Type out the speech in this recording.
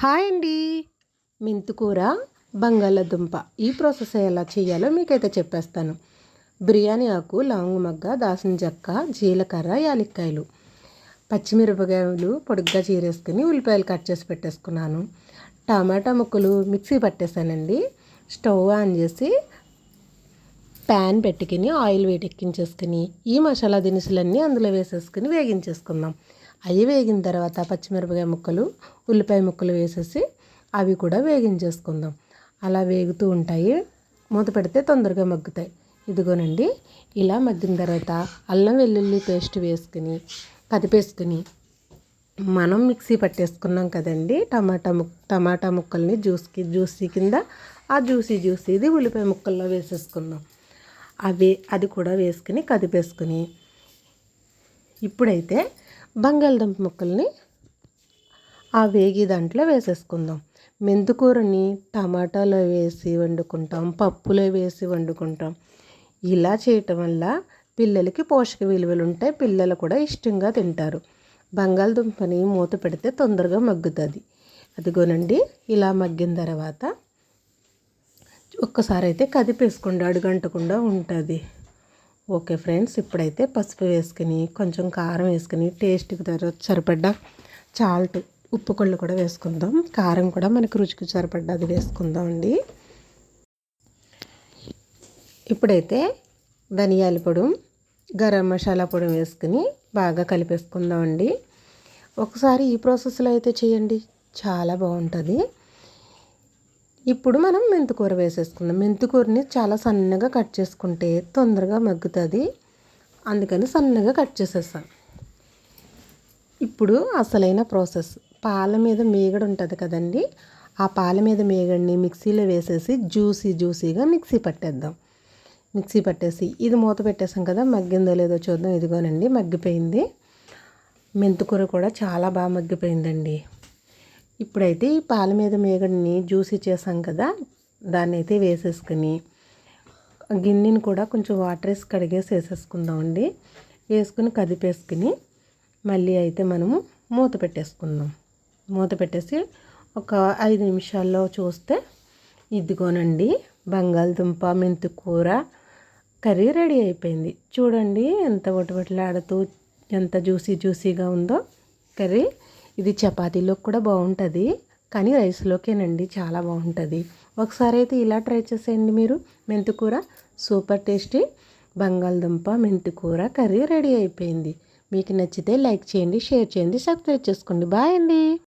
Hi అండి. మెంతుకూర బంగాళదుంప. ఈ ప్రాసెస్ ఎలా చేయాలో మీకైతే చెప్పేస్తాను. బిర్యానీ ఆకు లవంగ మగ్గ దాసిన చెక్క జీలకర్ర యాలక్కాయలు. పచ్చిమిరపకాయలు పొడుగ్గా చీరేసుకుని ఉల్లిపాయలు కట్ చేసి పెట్టేసుకున్నాను. టమాటా ముక్కలు మిక్సీ పట్టేశానండి. స్టవ్ ఆన్ చేసి ప్యాన్ పెట్టుకుని ఆయిల్ వేడెక్కించేసుకుని ఈ మసాలా దినుసులన్నీ అందులో వేసేసుకుని వేగించేసుకుందాం. అవి వేగిన తర్వాత పచ్చిమిరపకాయ ముక్కలు ఉల్లిపాయ ముక్కలు వేసేసి అవి కూడా వేగించేసుకుందాం. అలా వేగుతూ ఉంటాయి. మూత పెడితే తొందరగా మగ్గుతాయి. ఇదిగోనండి ఇలా మగ్గిన తర్వాత అల్లం వెల్లుల్లి పేస్ట్ వేసుకుని కదిపేసుకుని మనం మిక్సీ పట్టేసుకున్నాం కదండి. టమాటా ముక్ టమాటా ముక్కల్ని జ్యూస్కి జ్యూసీ కింద ఆ జ్యూసీ జ్యూసీది ఉల్లిపాయ ముక్కల్లో వేసేసుకుందాం. అవి అది కూడా వేసుకుని కదిపేసుకుని ఇప్పుడైతే బంగాళదుంప ముక్కల్ని ఆ వేగి దాంట్లో వేసేసుకుందాం. మెంతుకూరని టమాటాలో వేసి వండుకుంటాం పప్పులో వేసి వండుకుంటాం. ఇలా చేయటం వల్ల పిల్లలకి పోషక విలువలు ఉంటాయి పిల్లలు కూడా ఇష్టంగా తింటారు. బంగాళదుంపని మూత పెడితే తొందరగా మగ్గుతుంది. అదిగోనండి ఇలా మగ్గిన తర్వాత ఒక్కసారి అయితే కదిపేసుకోండి అడుగంటకుండా ఉంటుంది. ఓకే ఫ్రెండ్స్ ఇప్పుడైతే పసుపు వేసుకుని కొంచెం కారం వేసుకుని టేస్ట్కి సరిపడ్డ చాల్ట్ ఉప్పు కొళ్ళు కూడా వేసుకుందాం. కారం కూడా మనకు రుచికి సరిపడ్డ అది వేసుకుందాం అండి. ఇప్పుడైతే ధనియాల పొడి గరం మసాలా పొడి వేసుకుని బాగా కలిపేసుకుందాం అండి. ఒకసారి ఈ ప్రాసెస్లో అయితే చేయండి. చాలా బాగుంటుంది. ఇప్పుడు మనం మెంతికూర వేసేసుకుందాం. మెంతికూరని చాలా సన్నగా కట్ చేసుకుంటే తొందరగా మగ్గుతుంది. అందుకని సన్నగా కట్ చేసేస్తాం. ఇప్పుడు అసలైన ప్రాసెస్. పాల మీద మేగడ ఉంటుంది కదండి. ఆ పాల మీద మేగడిని మిక్సీలో వేసేసి జ్యూసీ జ్యూసీగా మిక్సీ పట్టేద్దాం. మిక్సీ పట్టేసి ఇది మూత పెట్టేసాం కదా మగ్గిందో లేదో చూద్దాం. ఇదిగోనండి మగ్గిపోయింది. మెంతికూర కూడా చాలా బాగా మగ్గిపోయిందండి. ఇప్పుడైతే ఈ పాల మీద మేగడిని జ్యూసీ చేసాం కదా దాన్ని అయితే వేసేసుకుని గిన్నెని కూడా కొంచెం వాటర్ వేసి కడిగేసి వేసేసుకుందామండి. వేసుకుని కదిపేసుకుని మళ్ళీ అయితే మనము మూత పెట్టేసుకుందాం. మూత పెట్టేసి ఒక ఐదు నిమిషాల్లో చూస్తే ఇదిగోనండి బంగాళదుంప మెంతు కూర కర్రీ రెడీ అయిపోయింది. చూడండి ఎంత ఒటబొటలాడుతూ ఎంత జ్యూసీ జ్యూసీగా ఉందో కర్రీ. ఇది చపాతీలోకి కూడా బాగుంటుంది కానీ రైస్లోకేనండి చాలా బాగుంటుంది. ఒకసారి అయితే ఇలా ట్రై చేసేయండి మీరు. మెంతికూర సూపర్ టేస్టీ. బంగాళదుంప మెంతికూర కర్రీ రెడీ అయిపోయింది. మీకు నచ్చితే లైక్ చేయండి షేర్ చేయండి సబ్స్క్రైబ్ చేసుకోండి. బాయ్ అండి.